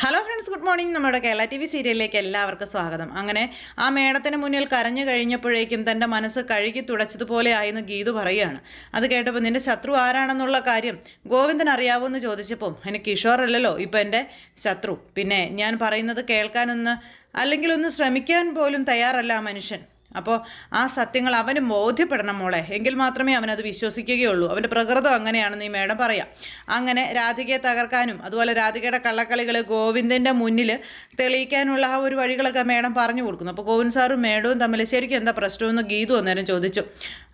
Hello friends good morning നമ്മുടെ Kerala T V സീരിയലിലേക്ക് എല്ലാവർക്കും സ്വാഗതം. അങ്ങനെ ആ മേടത്തിന് മുന്നിൽ കരഞ്ഞു കഴിഞ്ഞപ്പോഴേക്കും തന്റെ മനസ്സ് കഴുകി തുടച്ചതുപോലെ ആയെന്ന് ഗീതു പറയുകയാണ്. അത് കേട്ടപ്പോൾ നിന്റെ ശത്രു ആരാണെന്നുള്ള കാര്യം ഗോവിന്ദൻ അറിയാവോ എന്ന് ചോദിച്ചപ്പോൾ എനിക്ക് കിഷോർ അല്ലല്ലോ ഇപ്പം എന്റെ ശത്രു. പിന്നെ ഞാൻ പറയുന്നത് കേൾക്കാനൊന്ന് അല്ലെങ്കിൽ ഒന്ന് ശ്രമിക്കാൻ പോലും തയ്യാറല്ല മനുഷ്യൻ. അപ്പോൾ ആ സത്യങ്ങൾ അവന് ബോധ്യപ്പെടണം മോളെ. എങ്കിൽ മാത്രമേ അവനത് വിശ്വസിക്കുകയുള്ളൂ. അവന്റെ പ്രകൃതം അങ്ങനെയാണെന്ന് ഈ മേഡം പറയാം. അങ്ങനെ രാധികയെ തകർക്കാനും അതുപോലെ രാധികയുടെ കള്ളക്കളികൾ ഗോവിന്ദന്റെ മുന്നിൽ തെളിയിക്കാനുള്ള ആ ഒരു വഴികളൊക്കെ മേഡം പറഞ്ഞു കൊടുക്കുന്നു. അപ്പോൾ ഗോവിന്ദ് സാറും മേഡവും തമ്മിൽ ശരിക്കും എന്താ പ്രശ്നമെന്ന് ഗീതു അന്നേരം ചോദിച്ചു.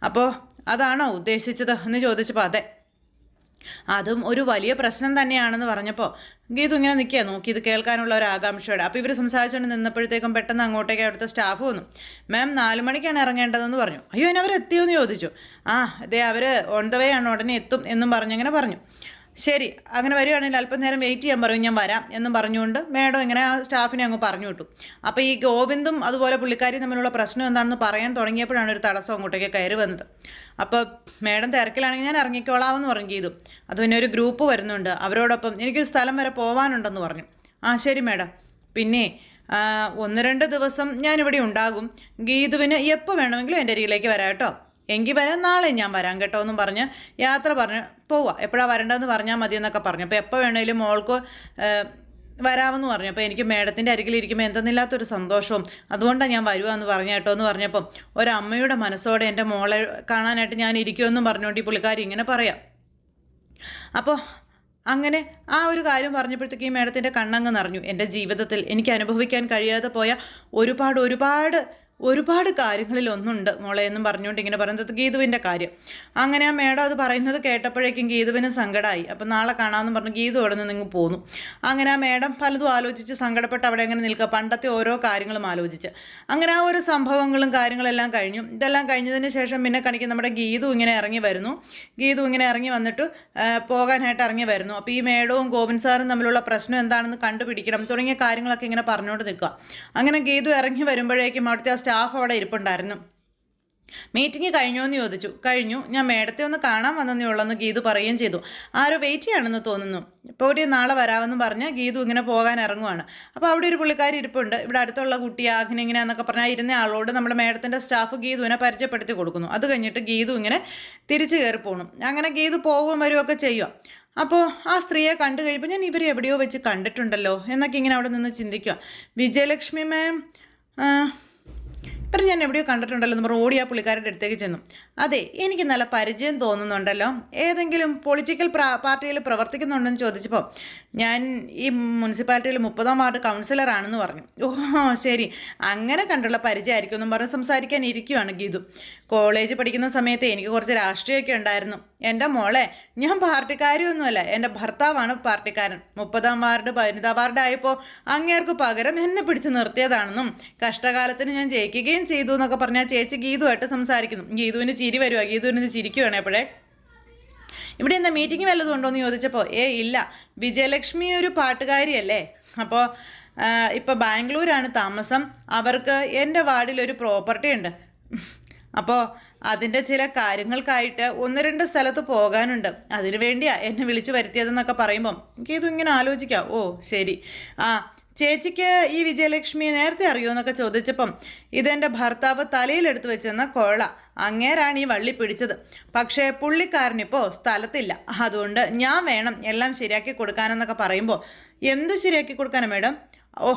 അപ്പോൾ അതാണോ ഉദ്ദേശിച്ചത് എന്ന് ചോദിച്ചപ്പോൾ അതെ. അതും ഒരു വലിയ പ്രശ്നം തന്നെയാണെന്ന് പറഞ്ഞപ്പോൾ ഗീതു ഇങ്ങനെ നിൽക്കുക നോക്കി ഇത് കേൾക്കാനുള്ള ഒരു ആകാംക്ഷയോടെ. അപ്പോൾ ഇവർ സംസാരിച്ചുകൊണ്ട് നിന്നപ്പോഴത്തേക്കും പെട്ടെന്ന് അങ്ങോട്ടേക്ക് അവിടുത്തെ സ്റ്റാഫ് വന്നു. മാം നാല് മണിക്കാണ് ഇറങ്ങേണ്ടതെന്ന് പറഞ്ഞു. അയ്യോ എത്തിയോ എന്ന് ചോദിച്ചു. ആ അതെ അവർ ഓൺ ദ വേ ആണ് ഉടനെ എത്തും എന്നും പറഞ്ഞിങ്ങനെ പറഞ്ഞു. ശരി അങ്ങനെ വരികയാണെങ്കിൽ അല്പം നേരം വെയിറ്റ് ചെയ്യാൻ പറയും ഞാൻ വരാം എന്നും പറഞ്ഞുകൊണ്ട് മേഡം ഇങ്ങനെ ആ സ്റ്റാഫിനെ അങ്ങ് പറഞ്ഞു വിട്ടു. അപ്പോൾ ഈ ഗോവിന്ദും അതുപോലെ പുള്ളിക്കാരിയും തമ്മിലുള്ള പ്രശ്നം എന്താണെന്ന് പറയാൻ തുടങ്ങിയപ്പോഴാണ് ഒരു തടസ്സം അങ്ങോട്ടേക്ക് കയറി വന്നത്. അപ്പോൾ മേഡം തിരക്കിലാണെങ്കിൽ ഞാൻ ഇറങ്ങിക്കോളാമെന്ന് പറഞ്ഞു ചെയ്തു. അത് പിന്നെ ഒരു ഗ്രൂപ്പ് വരുന്നുണ്ട് അവരോടൊപ്പം എനിക്കൊരു സ്ഥലം വരെ പോകാനുണ്ടെന്ന് പറഞ്ഞു. ആ ശരി മേഡം. പിന്നെ ഒന്ന് രണ്ട് ദിവസം ഞാനിവിടെ ഉണ്ടാകും. ഗീതുവിന് എപ്പോൾ വേണമെങ്കിലും എന്റെ അരികിലേക്ക് വരാം കേട്ടോ. എങ്കിൽ വരാം നാളെ ഞാൻ വരാം കേട്ടോ എന്നും പറഞ്ഞ് യാത്ര പറഞ്ഞ് പോവാം. എപ്പോഴാണ് വരേണ്ടതെന്ന് പറഞ്ഞാൽ മതി എന്നൊക്കെ പറഞ്ഞു. അപ്പോൾ എപ്പോൾ വേണേലും മോൾക്ക് വരാമെന്ന് പറഞ്ഞു. അപ്പോൾ എനിക്ക് മേഡത്തിന്റെ അരികിലിരിക്കുമ്പോൾ എന്തെന്നില്ലാത്തൊരു സന്തോഷവും അതുകൊണ്ടാണ് ഞാൻ വരുവാന്ന് പറഞ്ഞു കേട്ടോ എന്ന് പറഞ്ഞപ്പം ഒരമ്മയുടെ മനസ്സോടെ എന്റെ മോളെ കാണാനായിട്ട് ഞാൻ ഇരിക്കുമെന്നും പറഞ്ഞുകൊണ്ട് ഈ പുള്ളിക്കാരി ഇങ്ങനെ പറയാം. അപ്പോൾ അങ്ങനെ ആ ഒരു കാര്യം പറഞ്ഞപ്പോഴത്തേക്ക് ഈ മേഡത്തിന്റെ കണ്ണങ്ങ് നിറഞ്ഞു. എന്റെ ജീവിതത്തിൽ എനിക്ക് അനുഭവിക്കാൻ കഴിയാതെ പോയ ഒരുപാട് ഒരുപാട് ഒരുപാട് കാര്യങ്ങളിൽ ഒന്നുണ്ട് മോളെ എന്നും പറഞ്ഞുകൊണ്ട് ഇങ്ങനെ പറയുന്നത്. ഗീതുവിന്റെ കാര്യം. അങ്ങനെ ആ മേഡം അത് പറയുന്നത് കേട്ടപ്പോഴേക്കും ഗീതുവിന് സങ്കടമായി. അപ്പം നാളെ കാണാമെന്ന് പറഞ്ഞ് ഗീതു അവിടെ നിന്ന് ഇങ്ങ് പോന്നു. അങ്ങനെ ആ മേഡം പലതും ആലോചിച്ച് സങ്കടപ്പെട്ട് അവിടെ അങ്ങനെ നിൽക്കുക. പണ്ടത്തെ ഓരോ കാര്യങ്ങളും ആലോചിച്ച്. അങ്ങനെ ആ ഒരു സംഭവങ്ങളും കാര്യങ്ങളെല്ലാം കഴിഞ്ഞു. ഇതെല്ലാം കഴിഞ്ഞതിന് ശേഷം പിന്നെ കണിക്ക് നമ്മുടെ ഗീതു ഇങ്ങനെ ഇറങ്ങി വരുന്നു. ഗീതു ഇങ്ങനെ ഇറങ്ങി വന്നിട്ട് പോകാനായിട്ട് ഇറങ്ങി വരുന്നു. അപ്പോൾ ഈ മേഡവും ഗോവിന്ദ് സാറും തമ്മിലുള്ള പ്രശ്നം എന്താണെന്ന് കണ്ടുപിടിക്കണം. തുടങ്ങിയ കാര്യങ്ങളൊക്കെ ഇങ്ങനെ പറഞ്ഞുകൊണ്ട് നിൽക്കുക. അങ്ങനെ ഗീതു ഇറങ്ങി വരുമ്പോഴേക്കും അവിടുത്തെ ആ സ്റ്റാഫ് അവിടെ ഇരിപ്പുണ്ടായിരുന്നു. മീറ്റിംഗ് കഴിഞ്ഞോ എന്ന് ചോദിച്ചു. കഴിഞ്ഞു. ഞാൻ മേഡത്തെ ഒന്ന് കാണാൻ വന്നതേ ഉള്ളെന്ന് ഗീതു പറയുകയും ചെയ്തു. ആരോ വെയിറ്റ് ചെയ്യണമെന്ന് തോന്നുന്നു. ഇപ്പോൾ ഒരു നാളെ വരാമെന്ന് പറഞ്ഞ് ഗീതു ഇങ്ങനെ പോകാൻ ഇറങ്ങുവാണ്. അപ്പോൾ അവിടെ ഒരു പുള്ളിക്കാരി ഇരിപ്പുണ്ട്. ഇവിടെ അടുത്തുള്ള കുട്ടി ആഗ്ന ഇങ്ങനെ എന്നൊക്കെ പറഞ്ഞാൽ ഇരുന്ന ആളോട് നമ്മുടെ മേഡത്തിന്റെ സ്റ്റാഫ് ഗീതുവിനെ പരിചയപ്പെടുത്തി കൊടുക്കുന്നു. അത് കഴിഞ്ഞിട്ട് ഗീതു ഇങ്ങനെ തിരിച്ചു കയറി പോകണം അങ്ങനെ ഗീതു പോകും വരുമൊക്കെ ചെയ്യുക അപ്പോൾ ആ സ്ത്രീയെ കണ്ടു കഴിയുമ്പോൾ ഞാൻ ഇവരെ എവിടെയോ വെച്ച് കണ്ടിട്ടുണ്ടല്ലോ എന്നൊക്കെ ഇങ്ങനെ അവിടെ നിന്ന് ചിന്തിക്കുക വിജയലക്ഷ്മി മാം ഇപ്പം ഞാൻ എവിടെയോ കണ്ടിട്ടുണ്ടല്ലോ നമ്മൾ ഓടി ആ പുള്ളിക്കാരുടെ അടുത്തേക്ക് ചെന്നു. അതെ എനിക്ക് നല്ല പരിചയം തോന്നുന്നുണ്ടല്ലോ. ഏതെങ്കിലും പൊളിറ്റിക്കൽ പാർട്ടിയിൽ പ്രവർത്തിക്കുന്നുണ്ടെന്ന് ചോദിച്ചപ്പോൾ ഞാൻ ഈ മുനിസിപ്പാലിറ്റിയിൽ മുപ്പതാം വാർഡ് കൗൺസിലറാണെന്ന് പറഞ്ഞു. ഓ ശരി. അങ്ങനെ കണ്ടുള്ള പരിചയമായിരിക്കും എന്നും പറഞ്ഞ് സംസാരിക്കാൻ ഇരിക്കുവാണ് ഗീതു. കോളേജ് പഠിക്കുന്ന സമയത്ത് എനിക്ക് കുറച്ച് രാഷ്ട്രീയമൊക്കെ ഉണ്ടായിരുന്നു. എന്റെ മോളെ ഞാൻ പാർട്ടിക്കാരിയൊന്നുമല്ല എന്റെ ഭർത്താവാണ് പാർട്ടിക്കാരൻ. മുപ്പതാം വാർഡ് പതിനെട്ടാം വാർഡ് ആയപ്പോൾ അങ്ങേർക്ക് പകരം എന്നെ പിടിച്ച് നിർത്തിയതാണെന്നും കഷ്ടകാലത്തിന് ഞാൻ ജയിക്കുകയും ചെയ്തു എന്നൊക്കെ പറഞ്ഞാൽ ചേച്ചി ഗീതുമായിട്ട് സംസാരിക്കുന്നു. ഗീതുവിന് ചിരി വരുവാ. ഗീതുവിന് ചിരിക്കുവാണ് എപ്പോഴേ ഇവിടെ എന്താ മീറ്റിംഗ് വല്ലതും ഉണ്ടോ എന്ന് ചോദിച്ചപ്പോൾ ഏ ഇല്ല. വിജയലക്ഷ്മി ഒരു പാട്ടുകാരിയല്ലേ. അപ്പോൾ ഇപ്പോൾ ബാംഗ്ലൂരാണ് താമസം. അവർക്ക് എന്റെ വാർഡിൽ ഒരു പ്രോപ്പർട്ടി ഉണ്ട്. അപ്പോൾ അതിന്റെ ചില കാര്യങ്ങൾക്കായിട്ട് ഒന്ന് രണ്ട് സ്ഥലത്ത് പോകാനുണ്ട്. അതിനു വേണ്ടിയാ എന്നെ വിളിച്ചു വരുത്തിയതെന്നൊക്കെ പറയുമ്പം എനിക്കിതും ഇങ്ങനെ ആലോചിക്കാം. ഓ ശരി. ആ ചേച്ചിക്ക് ഈ വിജയലക്ഷ്മി നേരത്തെ അറിയോ എന്നൊക്കെ ചോദിച്ചപ്പം ഇതെന്റെ ഭർത്താവ് തലയിലെടുത്ത് വെച്ചെന്ന കോള. അങ്ങേരാണ് ഈ വള്ളി പിടിച്ചത്. പക്ഷേ പുള്ളിക്കാരനിപ്പോൾ സ്ഥലത്തില്ല. അതുകൊണ്ട് ഞാൻ വേണം എല്ലാം ശരിയാക്കി കൊടുക്കാനെന്നൊക്കെ പറയുമ്പോൾ എന്ത് ശരിയാക്കി കൊടുക്കാനാ മേഡം? ഓ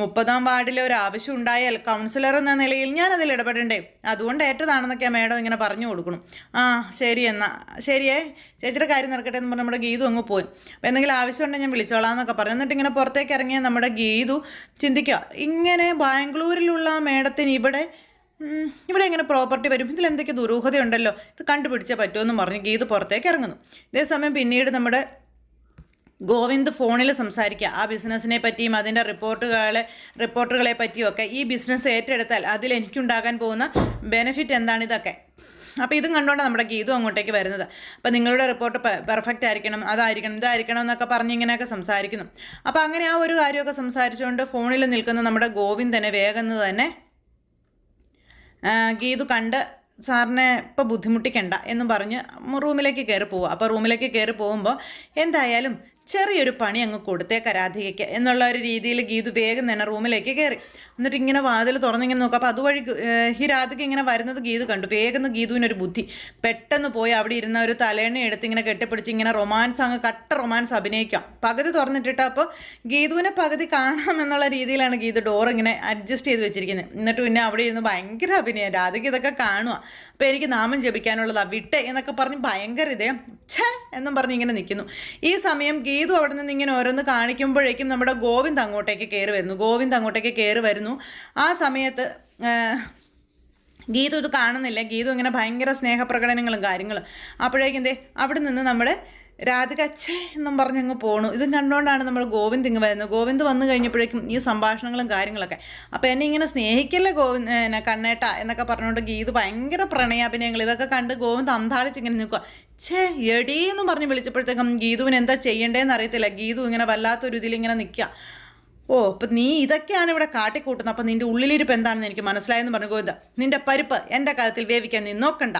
മുപ്പതാം വാർഡിൽ ഒരു ആവശ്യം ഉണ്ടായാൽ കൗൺസിലർ എന്ന നിലയിൽ ഞാൻ അതിൽ ഇടപെടണ്ടേ? അതുകൊണ്ട് ഏറ്റതാണെന്നൊക്കെ മേഡം ഇങ്ങനെ പറഞ്ഞു കൊടുക്കണം. ആ ശരി എന്നാ. ശരിയേ ചേച്ചിയുടെ കാര്യം നടക്കട്ടെ എന്ന് പറഞ്ഞ് നമ്മുടെ ഗീതു അങ്ങ് പോയി. അപ്പോൾ എന്തെങ്കിലും ആവശ്യം ആവശ്യമുണ്ടെങ്കിൽ ഞാൻ വിളിച്ചോളാം എന്നൊക്കെ പറഞ്ഞു. എന്നിട്ട് ഇങ്ങനെ പുറത്തേക്ക് ഇറങ്ങിയ നമ്മുടെ ഗീതു ചിന്തിക്കുക. ഇങ്ങനെ ബാംഗ്ലൂരിലുള്ള മേഡത്തിന് ഇവിടെ ഇവിടെ എങ്ങനെ പ്രോപ്പർട്ടി വരും? ഇതിൽ എന്തൊക്കെ ദുരൂഹതയുണ്ടല്ലോ? ഇത് കണ്ടുപിടിച്ചേ പറ്റുമെന്ന് പറഞ്ഞ് ഗീത് പുറത്തേക്ക് ഇറങ്ങുന്നു. ഇതേസമയം പിന്നീട് നമ്മുടെ ഗോവിന്ദ് ഫോണിൽ സംസാരിക്കുക ആ ബിസിനസ്സിനെ പറ്റിയും അതിന്റെ റിപ്പോർട്ടുകളെ റിപ്പോർട്ടുകളെ പറ്റിയും ഒക്കെ ഈ ബിസിനസ് ഏറ്റെടുത്താൽ അതിൽ എനിക്കുണ്ടാകാൻ പോകുന്ന ബെനിഫിറ്റ് എന്താണ് ഇതൊക്കെ? അപ്പോൾ ഇതും കണ്ടുകൊണ്ട് നമ്മുടെ ഗീതു അങ്ങോട്ടേക്ക് വരുന്നത്. അപ്പോൾ നിങ്ങളുടെ റിപ്പോർട്ട് പെർഫെക്റ്റ് ആയിരിക്കണം അതായിരിക്കണം ഇതായിരിക്കണം എന്നൊക്കെ പറഞ്ഞ് ഇങ്ങനെയൊക്കെ സംസാരിക്കുന്നു. അപ്പോൾ അങ്ങനെ ആ ഒരു കാര്യമൊക്കെ സംസാരിച്ചുകൊണ്ട് ഫോണിൽ നിൽക്കുന്ന നമ്മുടെ ഗോവിന്ദനെ വേഗം തന്നെ ഗീതു കണ്ട് സാറിനെ ഇപ്പോൾ ബുദ്ധിമുട്ടിക്കണ്ട എന്ന് പറഞ്ഞ് റൂമിലേക്ക് കയറി പോവുക. അപ്പോൾ റൂമിലേക്ക് കയറി പോകുമ്പോൾ എന്തായാലും ചെറിയൊരു പണി അങ്ങ് കൊടുത്തേക്ക രാധികയ്ക്ക് എന്നുള്ള ഒരു രീതിയിൽ ഗീതു വേഗം തന്നെ റൂമിലേക്ക് കയറി. എന്നിട്ട് ഇങ്ങനെ വാതിൽ തുറന്നിങ്ങനെ നോക്കാം. അപ്പോൾ അതുവഴി ഗ- ഈ രാധിക ഇങ്ങനെ വരുന്നത് ഗീതു കണ്ടു. വേഗം ഗീതുവിനൊരു ബുദ്ധി. പെട്ടെന്ന് പോയി അവിടെ ഇരുന്ന ഒരു തലേണ്ണ എടുത്ത് ഇങ്ങനെ കെട്ടിപ്പിടിച്ച് ഇങ്ങനെ റൊമാൻസ് അങ്ങ് കട്ട റൊമാൻസ് അഭിനയിക്കാം. പകുതി തുറന്നിട്ടിട്ട് അപ്പോൾ ഗീതുവിനെ പകുതി കാണാം എന്നുള്ള രീതിയിലാണ് ഗീതു ഡോർ ഇങ്ങനെ അഡ്ജസ്റ്റ് ചെയ്ത് വെച്ചിരിക്കുന്നത്. എന്നിട്ട് പിന്നെ അവിടെ ഇരുന്ന് ഭയങ്കര അഭിനയം. രാധിക ഇതൊക്കെ കാണുക അപ്പോൾ എനിക്ക് നാമം ജപിക്കാനുള്ളതാണ് വിട്ടെ എന്നൊക്കെ പറഞ്ഞ് ഭയങ്കര ഇതേ ഛേ എന്നും പറഞ്ഞ് ഇങ്ങനെ നിൽക്കുന്നു ഈ സമയം ഗീതു അവിടെ നിന്ന് ഇങ്ങനെ ഓരോന്ന് കാണിക്കുമ്പോഴേക്കും നമ്മുടെ ഗോവിന്ദ് അങ്ങോട്ടേക്ക് കയറി വരുന്നു. ഗോവിന്ദ് അങ്ങോട്ടേക്ക് കയറി വരുന്നു. ആ സമയത്ത് ഗീതു ഇത് കാണുന്നില്ല. ഗീതു ഇങ്ങനെ ഭയങ്കര സ്നേഹപ്രകടനങ്ങളും കാര്യങ്ങളും. അപ്പോഴേക്കും എന്തേ അവിടെ നിന്ന് നമ്മൾ രാധിക അച്ഛേ എന്നും പറഞ്ഞ് അങ്ങ് പോണു. ഇതും കണ്ടുകൊണ്ടാണ് നമ്മൾ ഗോവിന്ദ് ഇങ്ങ് വരുന്നത്. ഗോവിന്ദ് വന്നു കഴിഞ്ഞപ്പോഴേക്കും ഈ സംഭാഷണങ്ങളും കാര്യങ്ങളൊക്കെ. അപ്പോൾ എന്നെ ഇങ്ങനെ സ്നേഹിക്കല്ലേ ഗോവിന്ദ് എന്നെ കണ്ണേട്ട എന്നൊക്കെ പറഞ്ഞുകൊണ്ട് ഗീത് ഭയങ്കര പ്രണയാഭിനയങ്ങൾ. ഇതൊക്കെ കണ്ട് ഗോവിന്ദ് അന്താളിച്ച് ഇങ്ങനെ നിൽക്കുക ഛേ എടീ എന്ന് പറഞ്ഞ് വിളിച്ചപ്പോഴത്തേക്കും ഗീതുവിന് എന്താ ചെയ്യേണ്ടതെന്ന് അറിയത്തില്ല. ഗീതു ഇങ്ങനെ വല്ലാത്തൊരു ഇതിൽ ഇങ്ങനെ നിൽക്കുക ഓ അപ്പം നീ ഇതൊക്കെയാണ് ഇവിടെ കാട്ടിക്കൂട്ടുന്നത്. അപ്പം നിന്റെ ഉള്ളിലിരിപ്പ് എന്താണെന്ന് എനിക്ക് മനസ്സിലായെന്ന് പറഞ്ഞു ഗോവിന്ദ. നിന്റെ പരിപ്പ് എന്റെ കാലത്തിൽ വേവിക്കാൻ നീ നോക്കണ്ട.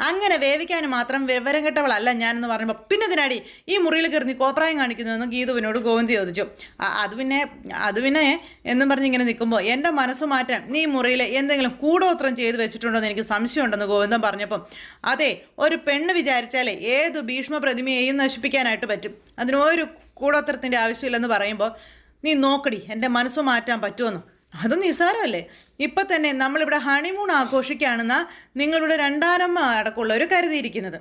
അങ്ങനെ വേവിക്കാൻ മാത്രം വിവരം കെട്ടവളല്ല ഞാനെന്ന് പറയുമ്പോൾ പിന്നെ ഇതിനടി ഈ മുറിയിൽ കയറി നീ കോപ്രായം കാണിക്കുന്നതെന്ന് ഗീതുവിനോട് ഗോവിന്ദ് ചോദിച്ചു. "ആ, അത് പിന്നെ അത് പിന്നെ എന്നും പറഞ്ഞ് ഇങ്ങനെ നിൽക്കുമ്പോൾ എന്റെ മനസ്സ് മാറ്റാൻ നീ മുറിയിൽ എന്തെങ്കിലും കൂടോത്രം ചെയ്ത് വെച്ചിട്ടുണ്ടോ എന്ന് എനിക്ക് സംശയമുണ്ടെന്ന് ഗോവിന്ദൻ പറഞ്ഞപ്പം അതെ ഒരു പെണ്ണ് വിചാരിച്ചാലേ ഏത് ഭീഷ്മ പ്രതിമയെയും നശിപ്പിക്കാനായിട്ട് പറ്റും. അതിനൊരു കൂടോത്രത്തിന്റെ ആവശ്യമില്ലെന്ന് പറയുമ്പോൾ നീ നോക്കടി എന്റെ മനസ്സ് മാറ്റാൻ പറ്റുമെന്ന്. അത് നിസ്സാരമല്ലേ? ഇപ്പം തന്നെ നമ്മളിവിടെ ഹണിമൂൺ ആഘോഷിക്കുകയാണെന്നാ നിങ്ങളിവിടെ രണ്ടാനമ്മ അടക്കമുള്ളവർ കരുതിയിരിക്കുന്നത്.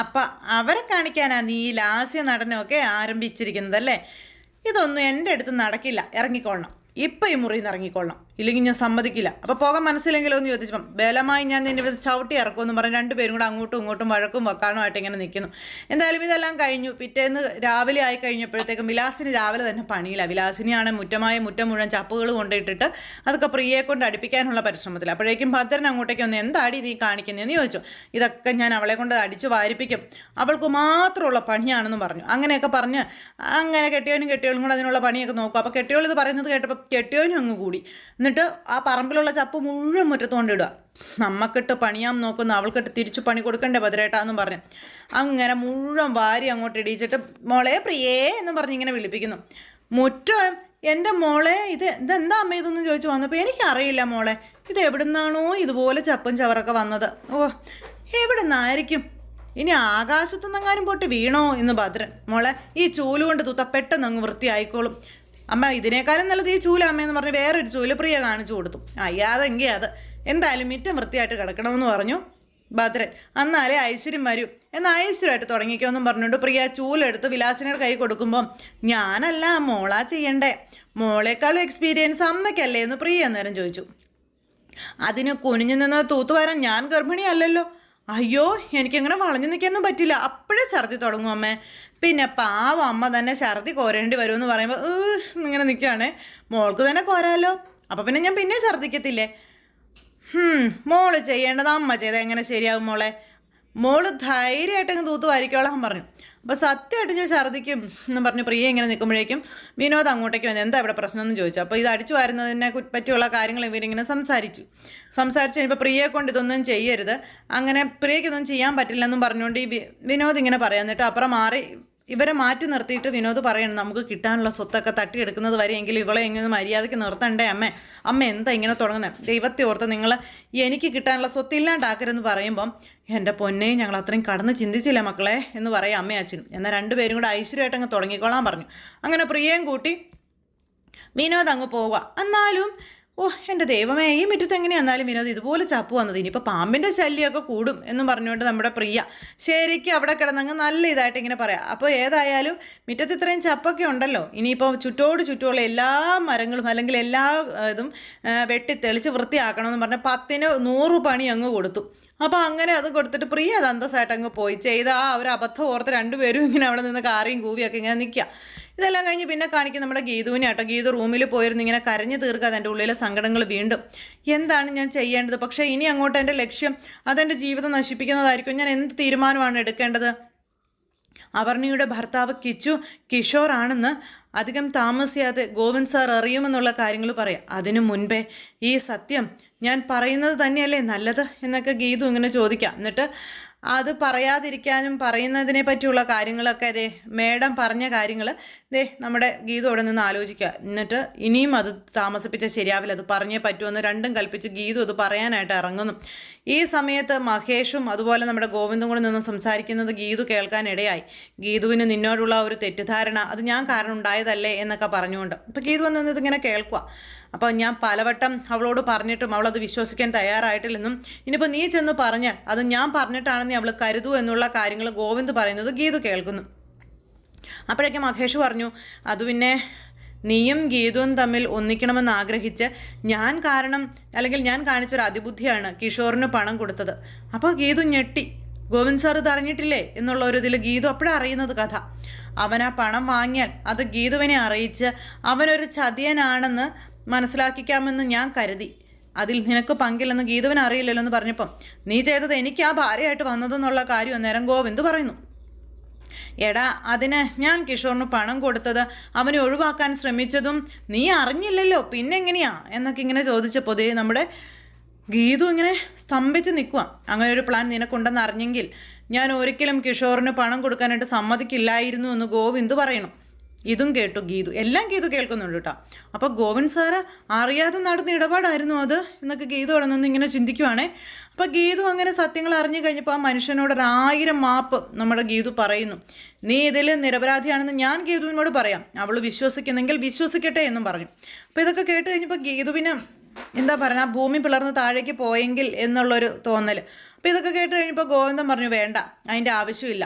അപ്പ അവരെ കാണിക്കാനാ നീ ലാസ്യ നടനമൊക്കെ ആരംഭിച്ചിരിക്കുന്നത് അല്ലേ ഇതൊന്നും എന്റെ അടുത്ത് നടക്കില്ല. ഇറങ്ങിക്കൊള്ളണം ഇപ്പം ഈ മുറിയിൽ നിന്ന് ഇറങ്ങിക്കൊള്ളണം. ഇല്ലെങ്കിൽ ഞാൻ സമ്മതിക്കില്ല. അപ്പോൾ പോകാൻ മനസ്സിലെങ്കിലോ എന്ന് ചോദിച്ചപ്പം ബലമായി ഞാൻ നിന്നെ ഇവിടെ ചവിട്ടി ഇറക്കുമെന്ന് പറഞ്ഞ് രണ്ടുപേരും കൂടെ അങ്ങോട്ടും ഇങ്ങോട്ടും വഴക്കും വെക്കാനുമായിട്ട് ഇങ്ങനെ നിൽക്കുന്നു എന്തായാലും ഇതെല്ലാം കഴിഞ്ഞു. പിറ്റേന്ന് രാവിലെ ആയി കഴിഞ്ഞപ്പോഴത്തേക്കും വിലാസിന് രാവിലെ തന്നെ പണിയില്ല. വിലാസിനെയാണ് മുറ്റമായ മുറ്റം മുഴുവൻ ചപ്പുകൾ കൊണ്ടിട്ടിട്ട് അതൊക്കെ പ്രിയയെ കൊണ്ട് അടുപ്പിക്കാനുള്ള പരിശ്രമത്തിൽ. അപ്പോഴേക്കും ഭദ്രൻ അങ്ങോട്ടേക്ക് ഒന്ന് എന്താടി നീ കാണിക്കുന്നതെന്ന് ചോദിച്ചു. ഇതൊക്കെ ഞാൻ അവളെ കൊണ്ട് അടിച്ച് വാരിപ്പിക്കും. അവൾക്ക് മാത്രമുള്ള പണിയാണെന്ന് പറഞ്ഞു. അങ്ങനെയൊക്കെ പറഞ്ഞ് അങ്ങനെ കെട്ടിയോനും കെട്ടിയോളും കൂടെ അതിനുള്ള പണിയൊക്കെ നോക്കും. അപ്പോൾ കെട്ടിയോൾ ഇത് പറയുന്നത് കേട്ടപ്പോൾ കെട്ടിയോനും അങ്ങ് കൂടി. എന്നിട്ട് ആ പറമ്പിലുള്ള ചപ്പ് മുഴുവൻ മുറ്റത്ത് കൊണ്ടിടുക നമ്മക്കിട്ട് പണിയാൻ നോക്കുന്ന. അവൾക്കിട്ട് തിരിച്ചു പണി കൊടുക്കണ്ടേ ഭദ്രേട്ടാന്നും പറഞ്ഞു. അങ്ങനെ മുഴുവൻ വാരി അങ്ങോട്ട് ഇടിച്ചിട്ട് മോളെ പ്രിയേ എന്ന് പറഞ്ഞ് ഇങ്ങനെ വിളിപ്പിക്കുന്നു. മുറ്റം എന്റെ മോളെ ഇത് ഇതെന്താ അമ്മ ഇതൊന്നും ചോദിച്ചു വന്നപ്പോൾ എനിക്കറിയില്ല മോളെ ഇത് എവിടുന്നാണോ ഇതുപോലെ ചപ്പും ചവറൊക്കെ വന്നത്. ഓ എവിടുന്നായിരിക്കും? ഇനി ആകാശത്തുനിന്നെങ്ങാനും പോട്ട് വീണോ എന്ന് ഭദ്രൻ. മോളെ ഈ ചൂൽ കൊണ്ട് തൂത്ത പെട്ടെന്ന് അങ്ങ് വൃത്തിയായിക്കോളും. അമ്മ ഇതിനേക്കാളും നല്ലത് ഈ ചൂല അമ്മയെന്ന് പറഞ്ഞ് വേറൊരു ചൂൽ പ്രിയ കാണിച്ചു കൊടുത്തു. അയ്യാതെങ്കിൽ അത്. എന്തായാലും മിറ്റം വൃത്തിയായിട്ട് കിടക്കണമെന്ന് പറഞ്ഞു. ഭദ്രൻ അന്നാലേ ഐശ്വര്യം വരും. എന്നാൽ ഐശ്വര്യമായിട്ട് തുടങ്ങിക്കോന്നും പറഞ്ഞുകൊണ്ട് പ്രിയ ചൂലെടുത്ത് വിലാസിനോട് കൈ കൊടുക്കുമ്പോൾ ഞാനല്ല മോളാ ചെയ്യണ്ടേ? മോളേക്കാളും എക്സ്പീരിയൻസ് അമ്മയ്ക്കല്ലേ? എന്ന് പ്രിയ അന്നേരം ചോദിച്ചു. അതിന് കുനിഞ്ഞു നിന്ന് തൂത്തുവാരാൻ ഞാൻ ഗർഭിണിയല്ലല്ലോ. അയ്യോ എനിക്കങ്ങനെ വളഞ്ഞു നിൽക്കാനൊന്നും പറ്റില്ല. അപ്പോഴേ ഛർദി തുടങ്ങും അമ്മേ. പിന്നെ പാവം അമ്മ തന്നെ ഛർദി കോരേണ്ടി വരുമെന്ന് പറയുമ്പോൾ ഇങ്ങനെ നിൽക്കുകയാണേ മോൾക്ക് തന്നെ കോരാലോ. അപ്പം പിന്നെ ഞാൻ പിന്നെ ഛർദിക്കത്തില്ലേ? മോൾ ചെയ്യേണ്ടത് അമ്മ ചെയ്ത് എങ്ങനെ ശരിയാകും മോളെ? മോൾ ധൈര്യമായിട്ട് അങ്ങ് തൂത്ത് വാരിക്കോളാം പറഞ്ഞു. അപ്പോൾ സത്യമായിട്ട് ഞാൻ ഛർദ്ദിക്കും എന്ന് പറഞ്ഞ് പ്രിയ ഇങ്ങനെ നിൽക്കുമ്പോഴേക്കും വിനോദ് അങ്ങോട്ടേക്ക് വന്നു. എന്താ ഇവിടെ പ്രശ്നം എന്ന് ചോദിച്ചു. അപ്പോൾ ഇത് അടിച്ചു വരുന്നതിനെ പറ്റിയുള്ള കാര്യങ്ങൾ ഇവരിങ്ങനെ സംസാരിച്ചു. സംസാരിച്ച് കഴിഞ്ഞപ്പോൾ പ്രിയയെ കൊണ്ട് ഇതൊന്നും ചെയ്യരുത്. അങ്ങനെ പ്രിയയ്ക്ക് ഇതൊന്നും ചെയ്യാൻ പറ്റില്ലെന്നും പറഞ്ഞുകൊണ്ട് ഈ വിനോദ് ഇങ്ങനെ പറയാം. എന്നിട്ട് അപ്പുറം മാറി ഇവരെ മാറ്റി നിർത്തിയിട്ട് വിനോദ് പറയണം നമുക്ക് കിട്ടാനുള്ള സ്വത്തൊക്കെ തട്ടിയെടുക്കുന്നത് വരെയെങ്കിലും ഇവളെ എങ്ങനെ മര്യാദയ്ക്ക് നിർത്തണ്ടേ അമ്മേ? അമ്മ എന്താ ഇങ്ങനെ തുടങ്ങുന്നത് ദൈവത്തെ ഓർത്ത് നിങ്ങൾ എനിക്ക് കിട്ടാനുള്ള സ്വത്ത് ഇല്ലാണ്ടാക്കരുതെന്ന് പറയുമ്പം എന്റെ പൊന്നെ ഞങ്ങൾ അത്രയും കടന്ന് ചിന്തിച്ചില്ല മക്കളെ? എന്ന് പറയും അമ്മയും അച്ഛനും. എന്നാൽ രണ്ടുപേരും കൂടെ ഐശ്വര്യമായിട്ട് അങ്ങ് തുടങ്ങിക്കോളാൻ പറഞ്ഞു. അങ്ങനെ പ്രിയയും കൂട്ടി വിനോദ് അങ്ങ് പോവുക. എന്നാലും ഓ എന്റെ ദൈവമേ ഈ മുറ്റത്ത് എങ്ങനെയാന്നാലും വിനോദ് ഇതുപോലെ ചപ്പ് വന്നത്. ഇനിയിപ്പോൾ പാമ്പിന്റെ ശല്യമൊക്കെ കൂടും എന്നും പറഞ്ഞുകൊണ്ട് നമ്മുടെ പ്രിയ ശരിക്കും അവിടെ കിടന്നങ്ങ് നല്ല ഇതായിട്ട് ഇങ്ങനെ പറയാം. അപ്പോൾ ഏതായാലും മുറ്റത്ത് ഇത്രയും ചപ്പൊക്കെ ഉണ്ടല്ലോ. ഇനിയിപ്പോൾ ചുറ്റോട് ചുറ്റുമുള്ള എല്ലാ മരങ്ങളും അല്ലെങ്കിൽ എല്ലാ ഇതും വെട്ടി തെളിച്ച് വൃത്തിയാക്കണമെന്ന് പറഞ്ഞാൽ പത്തിന് നൂറ് പണി അങ്ങ് കൊടുത്തു. അപ്പോൾ അങ്ങനെ അത് കൊടുത്തിട്ട് പ്രിയ അത് അന്തസ്സായിട്ട് അങ്ങ് പോയി. ചെയ്ത ആ ഒരു അബദ്ധം ഓർത്ത് രണ്ടുപേരും ഇങ്ങനെ അവിടെ നിന്ന് കാറിയും കൂവിയൊക്കെ ഇങ്ങനെ നിൽക്കുക ഇതെല്ലാം കഴിഞ്ഞ് പിന്നെ കാണിക്കും നമ്മുടെ ഗീതുവിനെ കേട്ടോ. ഗീതു റൂമിൽ പോയിരുന്നു ഇങ്ങനെ കരഞ്ഞു തീർക്കാതെ എന്റെ ഉള്ളിലെ സങ്കടങ്ങൾ വീണ്ടും. എന്താണ് ഞാൻ ചെയ്യേണ്ടത്? പക്ഷേ ഇനി അങ്ങോട്ട് എന്റെ ലക്ഷ്യം അതെന്റെ ജീവിതം നശിപ്പിക്കുന്നതായിരിക്കും. ഞാൻ എന്ത് തീരുമാനമാണ് എടുക്കേണ്ടത്? അവർണിയുടെ ഭർത്താവ് കിച്ചു കിഷോറാണെന്ന് അധികം താമസിയാതെ ഗോവിന്ദ് സാർ അറിയുമെന്നുള്ള കാര്യങ്ങൾ പറയാം. അതിനു മുൻപേ ഈ സത്യം ഞാൻ പറയുന്നത് തന്നെയല്ലേ നല്ലത്? എന്നൊക്കെ ഗീതു ഇങ്ങനെ ചോദിക്കാം. എന്നിട്ട് അത് പറയാതിരിക്കാനും പറയുന്നതിനെ പറ്റിയുള്ള കാര്യങ്ങളൊക്കെ അതെ മേഡം പറഞ്ഞ കാര്യങ്ങൾ ദേ നമ്മുടെ ഗീതു അവിടെ നിന്ന് ആലോചിക്കുക. എന്നിട്ട് ഇനിയും അത് താമസിപ്പിച്ച ശരിയാവില്ല. അത് പറഞ്ഞേ പറ്റുമെന്ന് രണ്ടും കൽപ്പിച്ച് ഗീതു അത് പറയാനായിട്ട് ഇറങ്ങുന്നു. ഈ സമയത്ത് മഹേഷും അതുപോലെ നമ്മുടെ ഗോവിന്ദും കൂടെ നിന്ന് സംസാരിക്കുന്നത് ഗീതു കേൾക്കാനിടയായി. ഗീതുവിന് നിന്നോടുള്ള ഒരു തെറ്റിദ്ധാരണ അത് ഞാൻ കാരണം ഉണ്ടായതല്ലേ എന്നൊക്കെ പറഞ്ഞുകൊണ്ട്. അപ്പോൾ ഗീതു വന്ന് ഇങ്ങനെ കേൾക്കുക അപ്പോൾ ഞാൻ പലവട്ടം അവളോട് പറഞ്ഞിട്ടും അവൾ അത് വിശ്വസിക്കാൻ തയ്യാറായിട്ടില്ലെന്നും ഇനിയിപ്പോൾ നീ ചെന്ന് പറഞ്ഞാൽ അത് ഞാൻ പറഞ്ഞിട്ടാണെന്ന് അവൾ കരുതൂ എന്നുള്ള കാര്യങ്ങൾ ഗോവിന്ദ് പറയുന്നത് ഗീതു കേൾക്കുന്നു. അപ്പോഴേക്കും മഹേഷ് പറഞ്ഞു അത് പിന്നെ നീയും ഗീതുവും തമ്മിൽ ഒന്നിക്കണമെന്ന് ആഗ്രഹിച്ച് ഞാൻ കാരണം അല്ലെങ്കിൽ ഞാൻ കാണിച്ചൊരു അതിബുദ്ധിയാണ് കിഷോറിന് പണം കൊടുത്തത്. അപ്പോൾ ഗീതു ഞെട്ടി. ഗോവിന്ദ് സാർ ഇത് അറിഞ്ഞിട്ടില്ലേ? എന്നുള്ള ഒരു ഇതിൽ ഗീതു അപ്പോഴാണ് അറിയുന്നത് കഥ. അവൻ ആ പണം വാങ്ങിയാൽ അത് ഗീതുവിനെ അറിയിച്ച് അവനൊരു ചതിയനാണെന്ന് മനസ്സിലാക്കിക്കാമെന്ന് ഞാൻ കരുതി. അതിൽ നിനക്ക് പങ്കില്ലെന്ന് ഗീതവൻ അറിയില്ലല്ലോ എന്ന് പറഞ്ഞപ്പം നീ ചെയ്തത് എനിക്ക് ആ ഭാര്യയായിട്ട് വന്നതെന്നുള്ള കാര്യം അന്നേരം ഗോവിന്ദ് പറയുന്നു. എടാ അതിന് ഞാൻ കിഷോറിന് പണം കൊടുത്തത് അവനെ ഒഴിവാക്കാൻ ശ്രമിച്ചതും നീ അറിഞ്ഞില്ലല്ലോ പിന്നെ എങ്ങനെയാ എന്നൊക്കെ ഇങ്ങനെ ചോദിച്ചപ്പോൾ ദേ നമ്മുടെ ഗീതു ഇങ്ങനെ സ്തംഭിച്ച് നിൽക്കുക അങ്ങനെ ഒരു പ്ലാൻ നിനക്കുണ്ടെന്ന് അറിഞ്ഞെങ്കിൽ ഞാൻ ഒരിക്കലും കിഷോറിന് പണം കൊടുക്കാനായിട്ട് സമ്മതിക്കില്ലായിരുന്നു എന്ന് ഗോവിന്ദ് പറയണു ഇതും കേട്ടു ഗീതു. എല്ലാം ഗീതു കേൾക്കുന്നുണ്ട് കേട്ടോ. അപ്പോൾ ഗോവിന്ദ് സാറ് അറിയാതെ നടന്ന ഇടപാടായിരുന്നു അത് എന്നൊക്കെ ഗീതു അവിടെ നിന്ന് ഇങ്ങനെ ചിന്തിക്കുവാണേ. അപ്പോൾ ഗീതു അങ്ങനെ സത്യങ്ങൾ അറിഞ്ഞു കഴിഞ്ഞപ്പോൾ ആ മനുഷ്യനോട് ഒരായിരം മാപ്പ് നമ്മുടെ ഗീതു പറയുന്നു. നീ ഇതിൽ നിരപരാധിയാണെന്ന് ഞാൻ ഗീതുവിനോട് പറയാം. അവൾ വിശ്വസിക്കുന്നെങ്കിൽ വിശ്വസിക്കട്ടെ എന്നും പറഞ്ഞു. അപ്പോൾ ഇതൊക്കെ കേട്ട് കഴിഞ്ഞപ്പോൾ ഗീതുവിന് എന്താ പറയുക ഭൂമി പിളർന്ന് താഴേക്ക് പോയെങ്കിൽ എന്നുള്ളൊരു തോന്നൽ അപ്പോൾ ഇതൊക്കെ കേട്ട് കഴിഞ്ഞപ്പോൾ ഗോവിന്ദൻ പറഞ്ഞു വേണ്ട അതിന്റെ ആവശ്യമില്ല.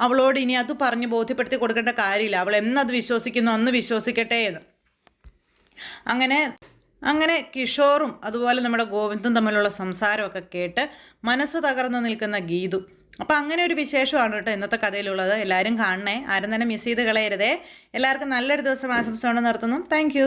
അവളോട് ഇനി അത് പറഞ്ഞ് ബോധ്യപ്പെടുത്തി കൊടുക്കേണ്ട കാര്യമില്ല. അവൾ എന്നത് വിശ്വസിക്കുന്നു അന്ന് വിശ്വസിക്കട്ടെ എന്ന്. അങ്ങനെ അങ്ങനെ കിഷോറും അതുപോലെ നമ്മുടെ ഗോവിന്ദും തമ്മിലുള്ള സംസാരമൊക്കെ കേട്ട് മനസ്സ് തകർന്നു നിൽക്കുന്ന ഗീതു. അപ്പോൾ അങ്ങനെ ഒരു വിശേഷമാണ് കേട്ടോ ഇന്നത്തെ കഥയിലുള്ളത്. എല്ലാവരും കാണണേ. ആരും തന്നെ മിസ് ചെയ്ത് കളയരുതേ. എല്ലാവർക്കും നല്ലൊരു ദിവസം ആശംസ കൊണ്ട് നിർത്തുന്നു താങ്ക്